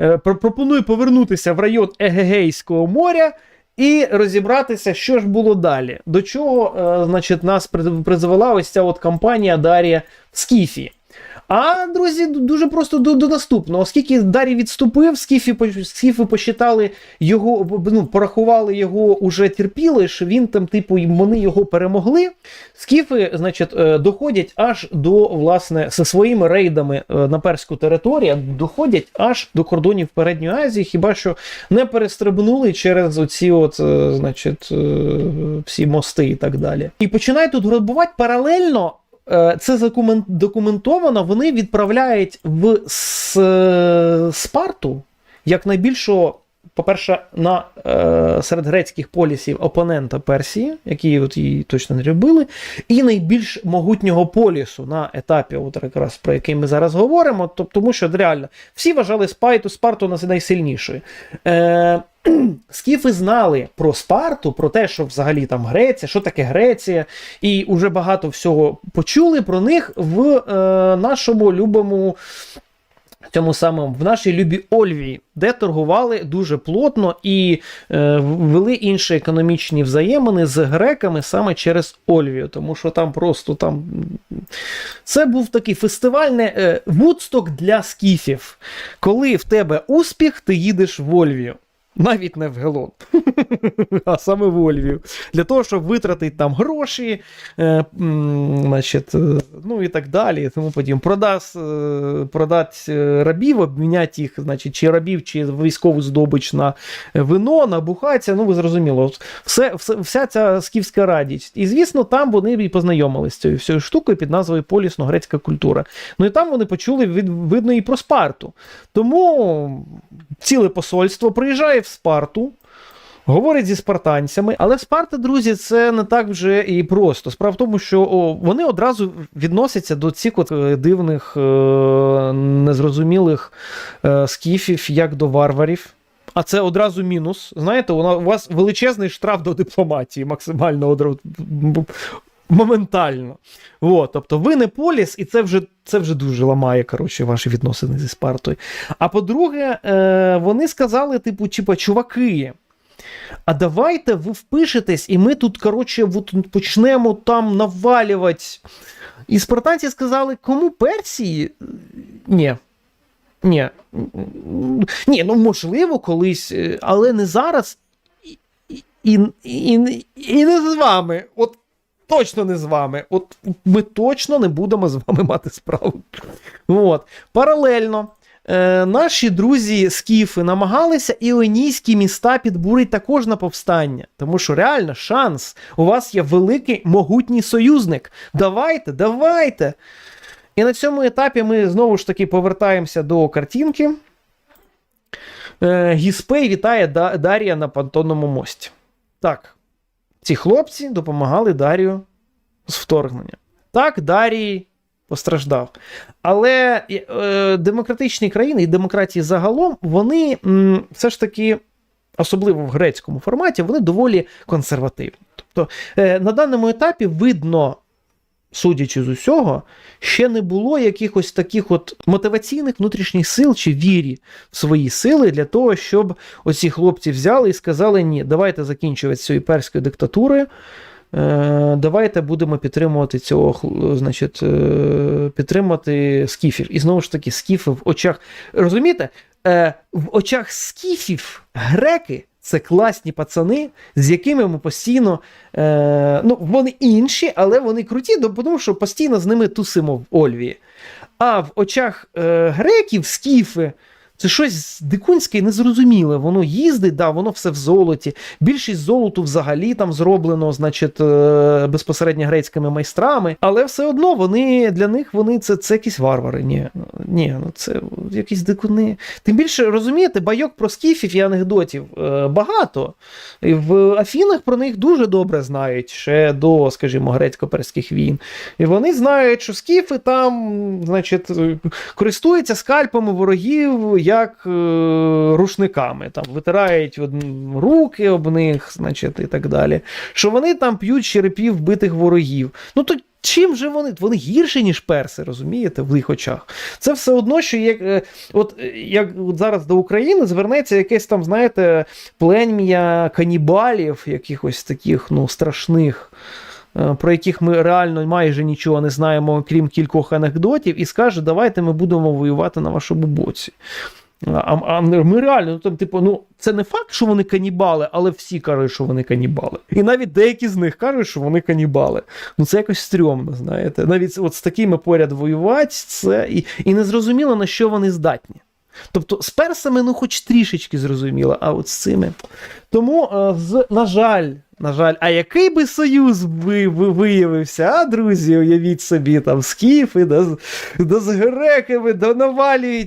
е, пр- пропоную повернутися в район Егегейського моря. І розібратися, що ж було далі. До чого, е, значить, нас призвела ось ця от кампанія Дарія в Скіфі. А друзі, дуже просто до, до наступного. Оскільки Дарій відступив, скіфі, по- скіфи посчитали його, ну, порахували його уже терпіли, що він там, типу, вони його перемогли. Скіфи, значить, е, доходять аж до власне зі своїми рейдами е, на перську територію, доходять аж до кордонів Передньої Азії, хіба що не перестрибнули через оці, от, е, значить, всі мости і так далі. І починають тут грабувати паралельно. Е, Це документовано. Вони відправляють в Спарту як найбільшого, по-перше, на е, серед грецьких полісів опонента Персії, які от її точно не любили, і найбільш могутнього полісу на етапі, от якраз про який ми зараз говоримо. Тобто, тому що реально всі вважали Спайту Спарту найсильнішою. Е, Скіфи знали про Спарту, про те, що взагалі там Греція, що таке Греція, і вже багато всього почули про них в е, нашому любому. Цьому самому в нашій любі Ольвії, де торгували дуже плотно і е, вели інші економічні взаємини з греками саме через Ольвію, тому що там просто там це був такий фестивальний е, вудсток для скіфів. Коли в тебе успіх, ти їдеш в Ольвію. Навіть не в Гелон, а саме в Ольвію. Для того, щоб витратити там гроші, е, значить, е, ну і так далі. Тому подібне. Продасть, е, продати е, рабів, обміняти їх, значить, чи рабів, чи військову здобич на вино, набухатися. Ну, ви зрозуміло, все, все, вся ця скіфська радість. І, звісно, там вони і познайомилися з цією всією штукою під назвою Полісно-грецька культура. Ну і там вони почули від, видно і про Спарту. Тому ціле посольство приїжджає в Спарту. Говорять зі спартанцями, але Спарта, друзі, це не так вже і просто. Справа в тому, що о, вони одразу відносяться до цих от е, дивних, е, незрозумілих е, скіфів, як до варварів. А це одразу мінус. Знаєте, у вас величезний штраф до дипломатії, максимально одразу. Моментально. От, тобто ви не поліс, і це вже, це вже дуже ламає коротше, ваші відносини зі Спартою. А по-друге, е, вони сказали, типу, типу, чуваки. А давайте ви впишетесь, і ми тут, коротше, от почнемо там навалювати. І спартанці сказали, кому Персії? Ні. Ні. Ні, ну можливо, колись, е, але не зараз. І, і, і, і не з вами. От точно не з вами. От ми точно не будемо з вами мати справу. От. Паралельно. Е, наші друзі скіфи намагалися іонійські міста підбурити також на повстання. Тому що реально шанс. У вас є великий могутній союзник. Давайте, давайте. І на цьому етапі ми знову ж таки повертаємося до картинки. Е, Гіспей вітає Да- Дарія на понтонному мості. Так, ці хлопці допомагали Дарію з вторгненням. Так, Дарій постраждав. Але е, демократичні країни і демократії загалом, вони м, все ж таки, особливо в грецькому форматі, вони доволі консервативні. Тобто, е, на даному етапі видно, судячи з усього, ще не було якихось таких от мотиваційних внутрішніх сил чи вірі в свої сили для того, щоб оці хлопці взяли і сказали: ні, давайте закінчувати з цією перською диктатурою. Е, Давайте будемо підтримувати цього, значить, е, підтримати скіфів. І знову ж таки, скіфи в очах. Розумієте, Е, в очах скіфів греки це класні пацани, з якими ми постійно. Е, ну, вони інші, але вони круті, тому що постійно з ними тусимо в Ольвії. А в очах е, греків скіфи. Це щось дикунське і незрозуміле. Воно їздить, да, воно все в золоті. Більшість золоту взагалі там зроблено, значить, е, безпосередньо грецькими майстрами. Але все одно вони для них вони це, це якісь варвари. Ні, ні, ну це якісь дикуни. Тим більше розумієте, байок про скіфів і анекдотів е, багато. В Афінах про них дуже добре знають ще до, скажімо, грецько-перських війн. І вони знають, що скіфи там, значить, користуються скальпами ворогів як е, рушниками, там витирають руки об них, значить, і так далі. Що вони там п'ють черепів вбитих ворогів. Ну то чим же вони? Вони гірші, ніж перси, розумієте, в їх очах. Це все одно, що як, е, от, е, як от зараз до України звернеться якесь там, знаєте, плем'я канібалів, якихось таких ну, страшних. Е, Про яких ми реально майже нічого не знаємо, крім кількох анекдотів, і скаже, давайте ми будемо воювати на вашому боці. А, а ми реально, ну там, типу, ну це не факт, що вони канібали, але всі кажуть, що вони канібали. І навіть деякі з них кажуть, що вони канібали. Ну це якось стрьомно, знаєте. Навіть от з такими поряд воювати, це і, і не зрозуміло, на що вони здатні. Тобто з персами, ну, хоч трішечки зрозуміло, а от з цими. Тому, е, на жаль, на жаль, а який би союз би, би виявився, а, друзі, уявіть собі, там скіфи, да, да з греками, да навалюють